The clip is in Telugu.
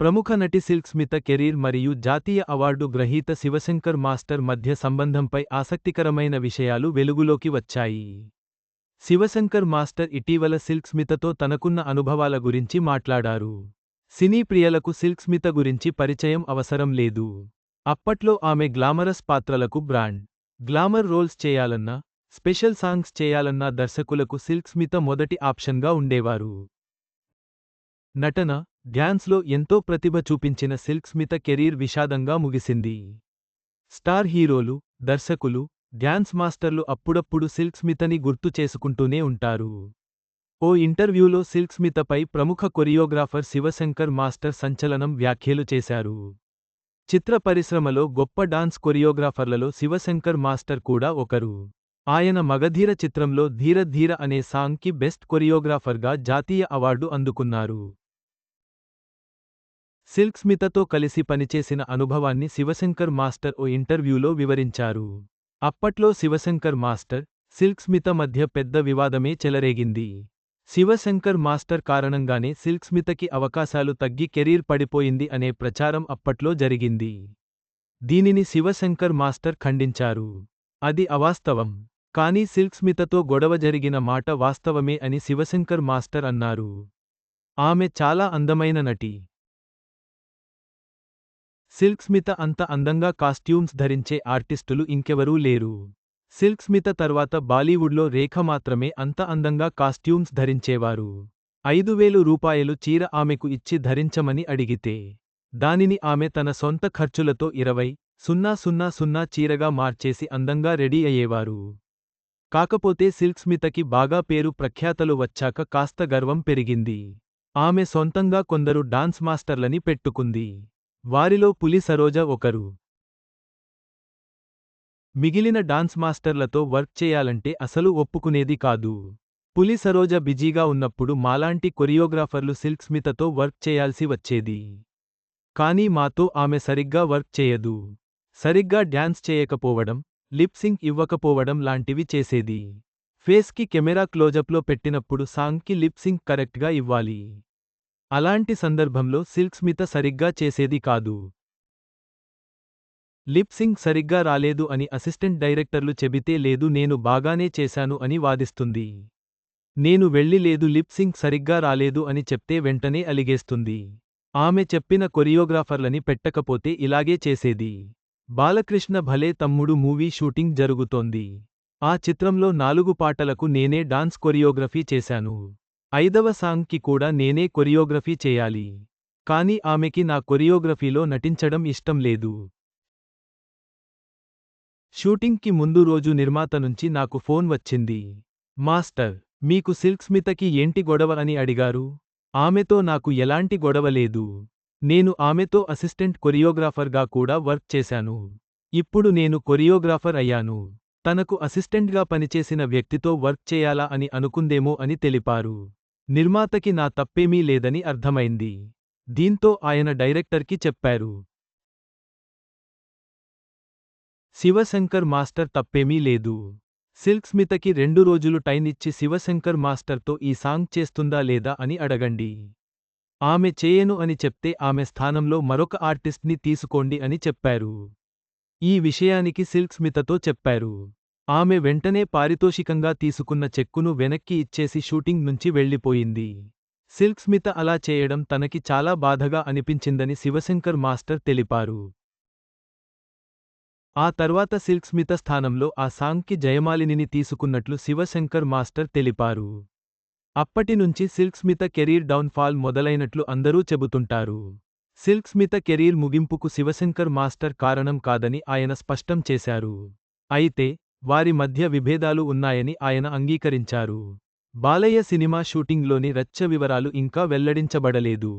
ప్రముఖ నటి సిల్క్ స్మిత కెరీర్ మరియు జాతీయ అవార్డు గ్రహీత శివశంకర్ మాస్టర్ మధ్య సంబంధంపై ఆసక్తికరమైన విషయాలు వెలుగులోకి వచ్చాయి. శివశంకర్ మాస్టర్ ఇటీవల సిల్క్ స్మితతో తనకున్న అనుభవాల గురించి మాట్లాడారు. సినీ ప్రియులకు సిల్క్ స్మిత గురించి పరిచయం అవసరం లేదు. అప్పట్లో ఆమె గ్లామరస్ పాత్రలకు బ్రాండ్. గ్లామర్ రోల్స్ చేయాలన్నా స్పెషల్ సాంగ్స్ చేయాలన్నా దర్శకులకు సిల్క్ స్మిత మొదటి ఆప్షన్గా ఉండేవారు. నటన డ్యాన్స్లో ఎంతో ప్రతిభ చూపించిన సిల్క్ స్మిత కెరీర్ విషాదంగా ముగిసింది. స్టార్ హీరోలు దర్శకులు డ్యాన్స్ మాస్టర్లు అప్పుడప్పుడు సిల్క్ స్మితని గుర్తు చేసుకుంటూనే ఉంటారు. ఓ ఇంటర్వ్యూలో సిల్క్ స్మితపై ప్రముఖ కొరియోగ్రాఫర్ శివశంకర్ మాస్టర్ సంచలనం వ్యాఖ్యలు చేశారు. చిత్ర పరిశ్రమలో గొప్ప డాన్స్ కొరియోగ్రాఫర్లలో శివశంకర్ మాస్టర్ కూడా ఒకరు. ఆయన మగధీర చిత్రంలో ధీర ధీర అనే సాంగ్కి బెస్ట్ కొరియోగ్రాఫర్గా జాతీయ అవార్డు అందుకున్నారు. సిల్క్ స్మితతో కలిసి పనిచేసిన అనుభవాన్ని శివశంకర్ మాస్టర్ ఓ ఇంటర్వ్యూలో వివరించారు. అప్పట్లో శివశంకర్ మాస్టర్ సిల్క్ స్మిత మధ్య పెద్ద వివాదమే చెలరేగింది. శివశంకర్ మాస్టర్ కారణంగానే సిల్క్ స్మితకి అవకాశాలు తగ్గి కెరీర్ పడిపోయింది అనే ప్రచారం అప్పట్లో జరిగింది. దీనిని శివశంకర్ మాస్టర్ ఖండించారు. అది అవాస్తవం. కానీ సిల్క్ స్మితతో గొడవ జరిగిన మాట వాస్తవమే అని శివశంకర్ మాస్టర్ అన్నారు. ఆమె చాలా అందమైన నటి. సిల్క్ స్మిత అంత అందంగా కాస్ట్యూమ్స్ ధరించే ఆర్టిస్టులు ఇంకెవరూ లేరు. సిల్క్ స్మిత తర్వాత బాలీవుడ్లో రేఖ మాత్రమే అంత అందంగా కాస్ట్యూమ్స్ ధరించేవారు. ఐదు వేలు రూపాయలు చీర ఆమెకు ఇచ్చి ధరించమని అడిగితే దానిని ఆమె తన సొంత ఖర్చులతో ఇరవై సున్నా సున్నా సున్నా చీరగా మార్చేసి అందంగా రెడీ అయ్యేవారు. కాకపోతే సిల్క్ స్మితకి బాగా పేరు ప్రఖ్యాతలు వచ్చాక కాస్త గర్వం పెరిగింది. ఆమె సొంతంగా కొందరు డాన్స్ మాస్టర్లని పెట్టుకుంది. వారిలో పులి సరోజ ఒకరు. మిగిలిన డాన్స్ మాస్టర్లతో వర్క్ చేయాలంటే అసలు ఒప్పుకునేది కాదు. పులి సరోజ బిజీగా ఉన్నప్పుడు మాలాంటి కొరియోగ్రాఫర్లు సిల్క్ స్మితతో వర్క్ చేయాల్సి వచ్చేది. కానీ మాతో ఆమె సరిగ్గా వర్క్ చేయదు. సరిగ్గా డ్యాన్స్ చేయకపోవడం లిప్సింగ్ ఇవ్వకపోవడం లాంటివి చేసేది. ఫేస్కి కెమెరా క్లోజప్లో పెట్టినప్పుడు సాంగ్కి లిప్సింగ్ కరెక్ట్గా ఇవ్వాలి. అలాంటి సందర్భంలో సిల్క్ స్మిత సరిగ్గా చేసేది కాదు. లిప్సింగ్ సరిగ్గా రాలేదు అని అసిస్టెంట్ డైరెక్టర్లు చెబితే లేదు నేను బాగానే చేశాను అని వాదిస్తుంది. నేను వెళ్ళి లేదు లిప్ సింక్ సరిగ్గా రాలేదు అని చెప్తే వెంటనే అలిగేస్తుంది. ఆమె చెప్పిన కొరియోగ్రాఫర్లని పెట్టకపోతే ఇలాగే చేసేది. బాలకృష్ణ భలే తమ్ముడు మూవీ షూటింగ్ జరుగుతోంది. ఆ చిత్రంలో నాలుగు పాటలకు నేనే డాన్స్ కొరియోగ్రఫీ చేశాను. ఐదవ సాంగ్కి కూడా నేనే కొరియోగ్రఫీ చేయాలి. కానీ ఆమెకి నా కొరియోగ్రఫీలో నటించడం ఇష్టం లేదు. షూటింగ్కి ముందు రోజు నిర్మాత నుంచి నాకు ఫోన్ వచ్చింది. మాస్టర్ మీకు సిల్క్ స్మితకి ఏంటి గొడవ అని అడిగారు. ఆమెతో నాకు ఎలాంటి గొడవ లేదు. నేను ఆమెతో అసిస్టెంట్ కొరియోగ్రాఫర్గా కూడా వర్క్ చేశాను. ఇప్పుడు నేను కొరియోగ్రాఫర్ అయ్యాను. తనకు అసిస్టెంట్గా పనిచేసిన వ్యక్తితో వర్క్ చేయాలా అని అనుకుందేమో అని తెలిపారు. నిర్మాతకి నా తప్పేమీ లేదని అర్థమైంది. దీంతో ఆయన డైరెక్టర్కి చెప్పారు. శివశంకర్ మాస్టర్ తప్పేమీ లేదు. సిల్క్ స్మితకి రెండు రోజులు టైం ఇచ్చి శివశంకర్ మాస్టర్తో ఈ సాంగ్ చేస్తుందా లేదా అని అడగండి. ఆమె చేయను అని చెప్తే ఆమె స్థానంలో మరొక ఆర్టిస్ట్ని తీసుకోండి అని చెప్పారు. ఈ విషయానికి సిల్క్ స్మితతో చెప్పారు. ఆమె వెంటనే పారితోషికంగా తీసుకున్న చెక్కును వెనక్కి ఇచ్చేసి షూటింగ్ నుంచి వెళ్ళిపోయింది సిల్క్ స్మిత అలా చేయడం తనకి చాలా బాధగా అనిపించిందని శివశంకర్ మాస్టర్ తెలిపారు. ఆ తర్వాత సిల్క్ స్మిత స్థానంలో ఆ సాంగ్కి జయమాలినిని తీసుకున్నట్లు శివశంకర్ మాస్టర్ తెలిపారు. అప్పటినుంచి సిల్క్ స్మిత కెరీర్ డౌన్ఫాల్ మొదలైనట్లు అందరూ చెబుతుంటారు. సిల్క్ స్మిత కెరీర్ ముగింపుకు శివశంకర్ మాస్టర్ కారణం కాదని ఆయన స్పష్టం చేశారు. అయితే వారి మధ్య విభేదాలు ఉన్నాయని ఆయన అంగీకరించారు. బాలయ్య సినిమా షూటింగ్లోని రచ్చ వివరాలు ఇంకా వెల్లడించబడలేదు.